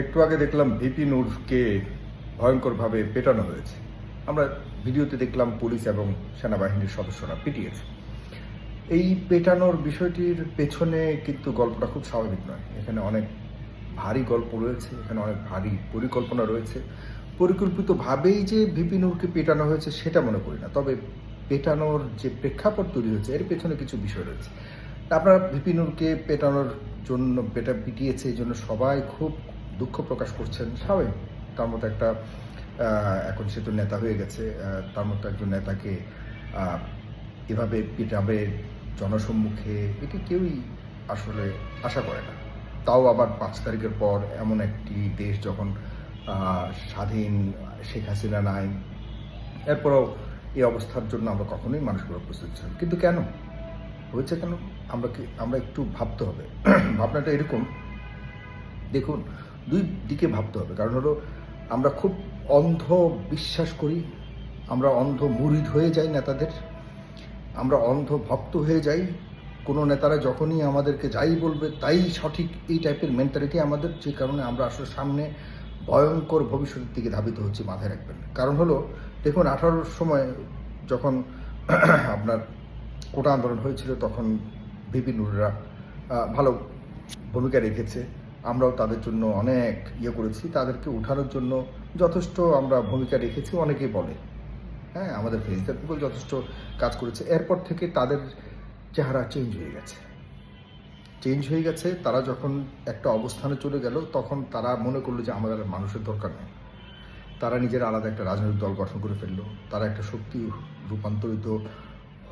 একটু আগে দেখলাম ভিপি নূরকে ভয়ঙ্করভাবে পেটানো হয়েছে। আমরা ভিডিওতে দেখলাম পুলিশ এবং সেনাবাহিনীর সদস্যরা পিটিয়েছে। এই পেটানোর বিষয়টির পেছনে কিন্তু গল্পটা খুব স্বাভাবিক নয়। এখানে অনেক ভারী গল্প রয়েছে, এখানে অনেক ভারী পরিকল্পনা রয়েছে। পরিকল্পিতভাবেই যে ভিপি নূরকে পেটানো হয়েছে, সেটা মনে করি না। তবে পেটানোর যে প্রেক্ষাপট তৈরি হয়েছে, এর পেছনে কিছু বিষয় রয়েছে। আপনারা ভিপি নূরকে পেটানোর জন্য, পেটা, পিটিয়েছে এই জন্য সবাই খুব দুঃখ প্রকাশ করছেন স্বাভাবিক। তার মতো একটা এখন সে তো নেতা হয়ে গেছে তার মতো একজন নেতাকে এভাবে পিটাবে জনসম্মুখে এটি কেউই আসলে আশা করে না। তাও আবার পাঁচ তারিখের পর এমন একটি দেশ যখন স্বাধীন, শেখ হাসিনা নাই, এরপরও এই অবস্থার জন্য আমরা কখনোই মানুষগুলো প্রস্তুত ছিলাম কিন্তু কেন? হয়েছে কেন? আমরা কি, আমরা একটু ভাবতে হবে। ভাবনাটা এরকম। দেখুন দুই দিকে ভাবতে হবে। কারণ হলো, আমরা খুব অন্ধ বিশ্বাস করি, আমরা অন্ধ মুরিদ হয়ে যাই নেতাদের, আমরা অন্ধ ভক্ত হয়ে যাই। কোনো নেতারা যখনই আমাদেরকে যাই বলবে, তাই সঠিক এই টাইপের মেন্টালিটি আমাদের, যে কারণে আমরা আসলে সামনে ভয়ঙ্কর ভবিষ্যতের দিকে ধাবিত হচ্ছি মাথায় রাখবেন। কারণ হলো, দেখুন, আঠারোর সময় যখন আপনার কোটা আন্দোলন হয়েছিল, তখন বিপিন নুররা ভালো ভূমিকা রেখেছে। আমরাও তাদের জন্য অনেক ইয়ে করেছি, তাদেরকে উঠানোর জন্য যথেষ্ট আমরা ভূমিকা রেখেছি, অনেকেই বলে। হ্যাঁ আমাদের ফেসবুক পিপল যথেষ্ট কাজ করেছে। এরপর থেকে তাদের চেহারা চেঞ্জ হয়ে গেছে। চেঞ্জ হয়ে গেছে, তারা যখন একটা অবস্থানে চলে গেল, তখন তারা মনে করল যে আমাদের মানুষের দরকার নেই। তারা নিজের আলাদা একটা রাজনৈতিক দল গঠন করে ফেলল। তারা একটা শক্তি রূপান্তরিত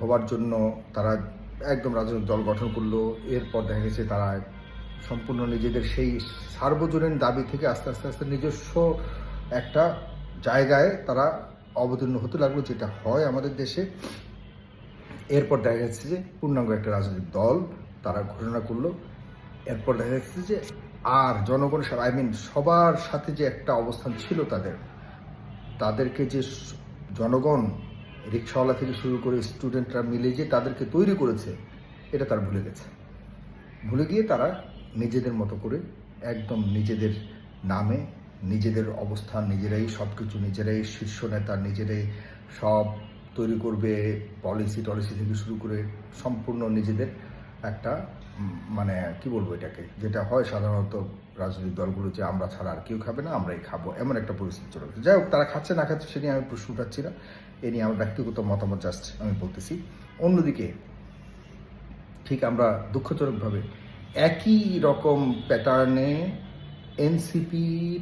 হওয়ার জন্য তারা একদম রাজনৈতিক দল গঠন করল। এরপর দেখা গেছে তারা সম্পূর্ণ নিজেদের সেই সার্বজনীন দাবি থেকে আস্তে আস্তে আস্তে নিজস্ব একটা জায়গায় তারা অবতীর্ণ হতে লাগল, যেটা হয় আমাদের দেশে। এরপর দেখা যাচ্ছে যে পূর্ণাঙ্গ একটা রাজনৈতিক দল তারা ঘোষণা করল। এরপর দেখা যাচ্ছে যে আর জনগণ আই মিন সবার সাথে যে একটা অবস্থান ছিল তাদের, তাদেরকে যে জনগণ রিক্সাওয়ালা থেকে শুরু করে স্টুডেন্টরা মিলে যে তাদেরকে তৈরি করেছে, এটা তারা ভুলে গেছে। ভুলে গিয়ে তারা নিজেদের মতো করে, একদম নিজেদের নামে, নিজেদের অবস্থান নিজেরাই সব কিছু নিজেরাই, শীর্ষ নেতা নিজেরাই সব তৈরি করবে পলিসি টলিসি থেকে শুরু করে সম্পূর্ণ নিজেদের একটা মানে কি বলব এটাকে, যেটা হয় সাধারণত রাজনৈতিক দলগুলো যে আমরা ছাড়া আর কেউ খাবে না, আমরাই খাব, এমন একটা পরিস্থিতি চলে যাই হোক, তারা খাচ্ছে না খাচ্ছে সে নিয়ে আমি প্রশ্ন উঠাচ্ছি না, এ নিয়ে আমার ব্যক্তিগত মতামত জাস্ট আমি বলতেছি। অন্যদিকে, ঠিক আমরা দুঃখজনকভাবে একই রকম প্যাটার্নে এনসিপির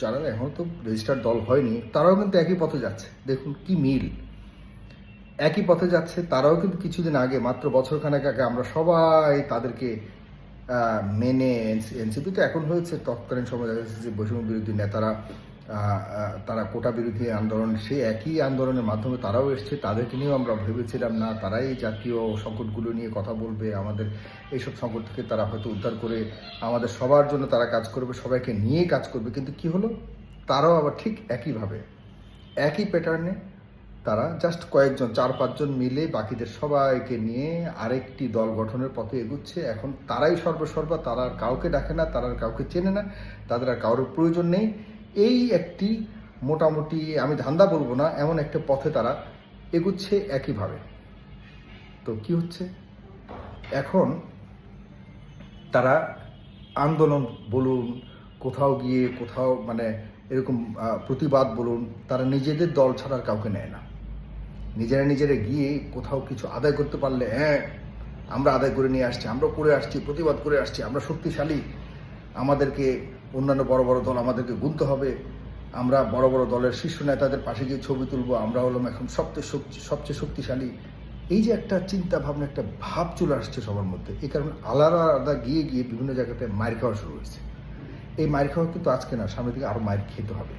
যারা এখন তো রেজিস্টার্ড দল হয়নি, তারাও কিন্তু একই পথে যাচ্ছে। দেখুন কি মিল। একই পথে যাচ্ছে, তারাও কিন্তু কিছুদিন আগে, মাত্র বছরখানেক আগে আমরা সবাই তাদেরকে মেনে এনসিপি তো এখন হয়েছে, তৎকালীন সময় দেখা যাচ্ছে যে বৈষম্য বিরোধী নেতারা তারা কোটা বিরোধী আন্দোলন, সেই একই আন্দোলনের মাধ্যমে তারাও এসছে। তাদেরকে নিয়েও আমরা ভেবেছিলাম না। তারাই জাতীয় সংকটগুলো নিয়ে কথা বলবে। আমাদের এইসব সংকট থেকে তারা হয়তো উদ্ধার করে আমাদের সবার জন্য তারা কাজ করবে, সবাইকে নিয়ে কাজ করবে। কিন্তু কি হলো? তারাও আবার ঠিক একইভাবে, একই প্যাটার্নে তারা জাস্ট কয়েকজন, চার, পাঁচজন মিলে বাকিদের সবাইকে নিয়ে আরেকটি দল গঠনের পথে এগুচ্ছে। এখন তারাই সর্বসর্বা, তারা আর কাউকে ডাকে না, তারা আর কাউকে চেনে না। তাদের আর কারোর প্রয়োজন নেই। এই একটি মোটামুটি, আমি ধান্দা বলব না, এমন একটা পথে তারা এগুচ্ছে একইভাবে। তো কি হচ্ছে? এখন তারা আন্দোলন বলুন, কোথাও গিয়ে কোথাও মানে এরকম প্রতিবাদ বলুন, তারা নিজেদের দল ছাড়া কাউকে নেয় না। নিজেরা নিজেরা গিয়ে কোথাও কিছু আদায় করতে পারলে হ্যাঁ আমরা আদায় করে নিয়ে আসছি, আমরা করে আসছি, প্রতিবাদ করে আসছি, আমরা শক্তিশালী, আমাদেরকে অন্যান্য বড় বড় দল আমাদেরকে গুনতে হবে। আমরা বড় বড় দলের শীর্ষ নেতাদের পাশে গিয়ে ছবি তুলবো। আমরা হলাম এখন সবচেয়ে শক্তি সবচেয়ে শক্তিশালী। এই যে একটা চিন্তা ভাবনা, একটা ভাব চলে আসছে সবার মধ্যে। এই কারণে আলাদা আলাদা গিয়ে গিয়ে বিভিন্ন জায়গাতে মার খাওয়া শুরু হয়েছে। এই মার খাওয়া কিন্তু আজকে না, সামনের দিকে আরও মার খেতে হবে।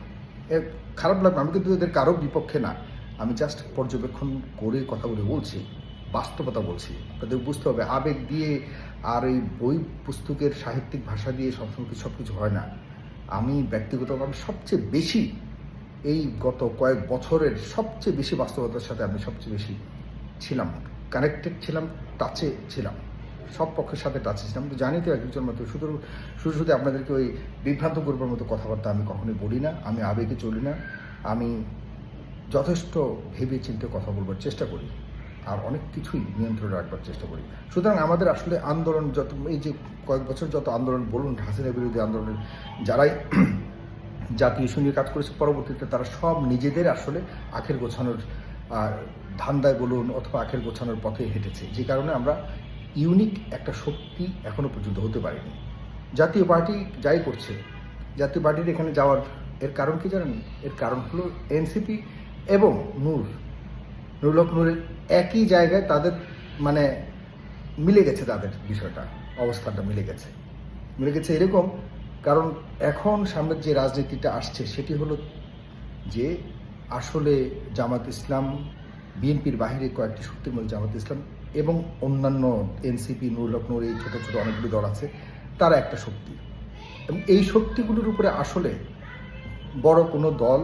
এ খারাপ লাগবে, আমি কিন্তু এদের কারও বিপক্ষে না। আমি জাস্ট পর্যবেক্ষণ করে কথাগুলো বলছি, বাস্তবতা বলছি। তাদের বুঝতে হবে, আবেগ দিয়ে আর এই বই পুস্তকের সাহিত্যিক ভাষা দিয়ে সবসময় সব কিছু হয় না? আমি ব্যক্তিগতভাবে সবচেয়ে বেশি এই গত কয়েক বছরের সবচেয়ে বেশি বাস্তবতার সাথে আমি সবচেয়ে বেশি ছিলাম কানেক্টেড ছিলাম টাচে ছিলাম, সব পক্ষের সাথে টাচে ছিলাম। তো জানি তো একজন মতো শুধু শুধু শুধু আপনাদেরকে ওই বিভ্রান্ত করবার মতো কথাবার্তা আমি কখনোই বলি না, আমি আবেগে চলি না, আমি যথেষ্ট ভেবে চিন্তে কথা বলবার চেষ্টা করি। আর অনেক কিছুই নিয়ন্ত্রণে রাখবার চেষ্টা করি। সুতরাং আমাদের আসলে আন্দোলন যত এই যে কয়েক বছর যত আন্দোলন বলুন, হাসিনা বিরোধী আন্দোলনের যারাই জাতীয় ইস্যু নিয়ে কাজ করেছে, পরবর্তীতে তারা সব নিজেদের আসলে আখের গোছানোর, আর ধান্দায় বলুন অথবা আখের গোছানোর পথে হেঁটেছে। যে কারণে আমরা ইউনিক একটা শক্তি এখনও পর্যন্ত হতে পারিনি। জাতীয় পার্টি যাই করছে, জাতীয় পার্টির এখানে যাওয়ার এর কারণ কি জানেন? এর কারণ হলো এনসিপি এবং নূর। নুরুলক নূরের একই জায়গায় তাদের মানে মিলে গেছে তাদের বিষয়টা, অবস্থানটা মিলে গেছে। মিলে গেছে এরকম, কারণ এখন সামনের যে রাজনীতিটা আসছে, সেটি হলো যে আসলে জামাত ইসলাম, বিএনপির বাইরে কয়েকটি শক্তিমূল জামাত ইসলাম এবং অন্যান্য এনসিপি নুরুলক নূর এই ছোটো ছোটো অনেকগুলো দল আছে, তারা একটা শক্তি। এবং এই শক্তিগুলোর উপরে আসলে বড় কোনো দল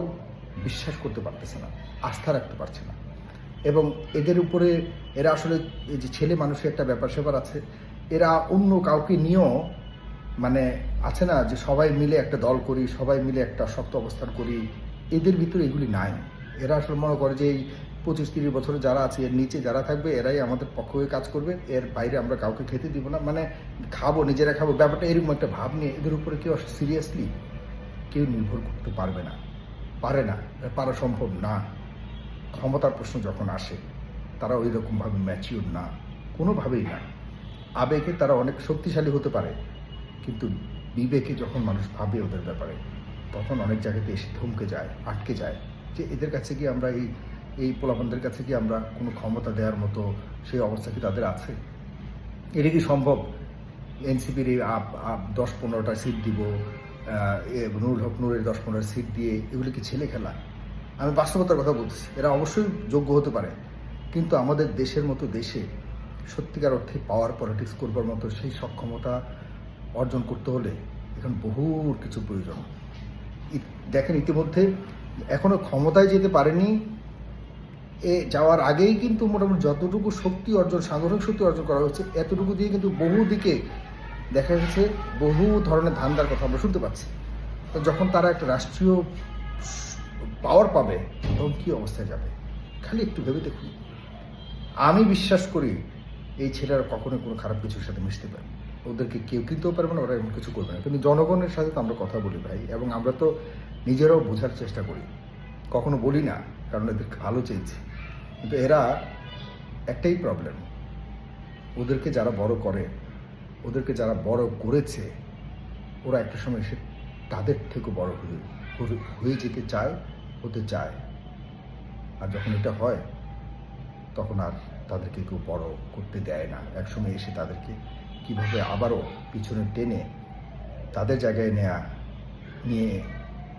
বিশ্বাস করতে পারতেছে না, আস্থা রাখতে পারছে না। এবং এদের উপরে এরা আসলে এই যে ছেলে মানুষের একটা ব্যাপার স্যাপার আছে, এরা অন্য কাউকে নিয়েও মানে আছে না যে সবাই মিলে একটা দল করি, সবাই মিলে একটা শক্ত অবস্থান করি, এদের ভিতরে এগুলি নাই। এরা আসলে মনে করে যে এই পঁচিশ তিরিশ বছরে যারা আছে, এর নিচে যারা থাকবে, এরাই আমাদের পক্ষ হয়ে কাজ করবে, এর বাইরে আমরা কাউকে খেতে দিব না। মানে খাব, নিজেরা খাব, ব্যাপারটা এরকম একটা ভাব নিয়ে এদের উপরে কেউ সিরিয়াসলি কেউ নির্ভর করতে পারবে না। পারে না, পারা সম্ভব না। ক্ষমতার প্রশ্ন যখন আসে, তারা ওই রকমভাবে ম্যাচিওর না, কোনোভাবেই না। আবেগে তারা অনেক শক্তিশালী হতে পারে, কিন্তু বিবেকে যখন মানুষ ভাবে ওদের ব্যাপারে, তখন অনেক জায়গাতে এসে থমকে যায়, আটকে যায় যে এদের কাছে কি আমরা এই এই পোলাপানদের কাছে কি আমরা কোনো ক্ষমতা দেওয়ার মতো সেই অবস্থা কি তাদের আছে? এটা কি সম্ভব? এনসিপির এই আপ আপ দশ পনেরোটা সিট দিব নুরুল হক নূরের দশ পনেরো সিট দিয়ে এগুলি কি ছেলে খেলা আমি বাস্তবতার কথা বলতেছি। এরা অবশ্যই যোগ্য হতে পারে। কিন্তু আমাদের দেশের মতো দেশে সত্যিকার অর্থে পাওয়ার পলিটিক্স করবার মতো সেই সক্ষমতা অর্জন করতে হলে এখন বহু কিছু প্রয়োজন। দেখেন ইতিমধ্যে এখনও ক্ষমতায় যেতে পারেনি। এ, যাওয়ার আগেই কিন্তু মোটামুটি যতটুকু শক্তি অর্জন, সাংগঠনিক শক্তি অর্জন করা হচ্ছে এতটুকু দিয়ে কিন্তু বহু দিকে দেখা গেছে বহু ধরনের ধান্দার কথা আমরা শুনতে পাচ্ছি। যখন তারা একটা রাষ্ট্রীয় পাওয়ার পাবে তখন কী অবস্থায় যাবে? খালি একটু ভেবে দেখুন। আমি বিশ্বাস করি এই ছেলেরা কখনো কোনো খারাপ কিছুর সাথে মিশতে পারে। ওদেরকে কেউ কিনতেও পারবে না, ওরা এমন কিছু করবে না। কিন্তু জনগণের সাথে তো আমরা কথা বলি ভাই, এবং আমরা তো নিজেরাও বোঝার চেষ্টা করি। কখনো বলি না, কারণ এদেরকে ভালো চেয়েছি। কিন্তু এরা একটাই প্রবলেম ওদেরকে যারা বড় করে, ওদেরকে যারা বড় করেছে, ওরা একটা সময় এসে তাদের থেকে বড় হয়ে- হয়ে যেতে চায়। হতে চায়। আর যখন এটা হয়, তখন আর তাদেরকে কেউ বড় করতে দেয় না। একসময় এসে তাদেরকে কীভাবে আবারও পিছনে টেনে তাদের জায়গায় নেয়া, নিয়ে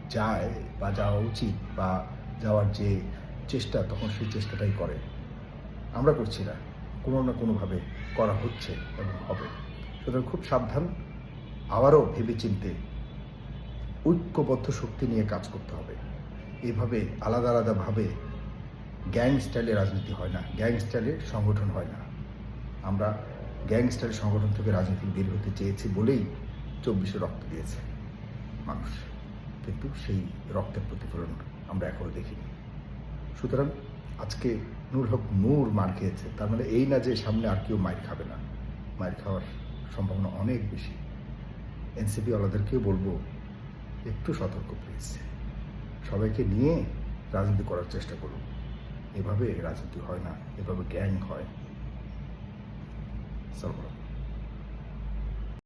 যায় বা যাওয়া উচিত বা যাওয়ার যে চেষ্টা, তখন সেই চেষ্টাটাই করে। আমরা করছি না। কোনো না কোনোভাবে করা হচ্ছে এবং হবে। সুতরাং খুব সাবধান, আবারও ভেবেচিন্তে ঐক্যবদ্ধ শক্তি নিয়ে কাজ করতে হবে। এভাবে আলাদা আলাদাভাবে গ্যাং স্টাইলে রাজনীতি হয় না গ্যাং স্টাইলে সংগঠন হয় না। আমরা গ্যাং স্টাইল সংগঠন থেকে রাজনীতি বের হতে চেয়েছি বলেই চব্বিশে রক্ত দিয়েছে মানুষ। কিন্তু সেই রক্তের প্রতিফলন আমরা এখনও দেখিনি। সুতরাং আজকে নূর হক নূর মার খেয়েছে। তার মানে এই না যে সামনে আর কেউ মার খাবে না। মার খাওয়ার সম্ভাবনা অনেক বেশি। এনসিপি ওয়ালাদেরকেও বলব, একটু সতর্ক প্লিজ সবাইকে নিয়ে রাজনীতি করার চেষ্টা করুন। এভাবে রাজনীতি হয় না এভাবে গ্যাং হয়। সর্বরকম।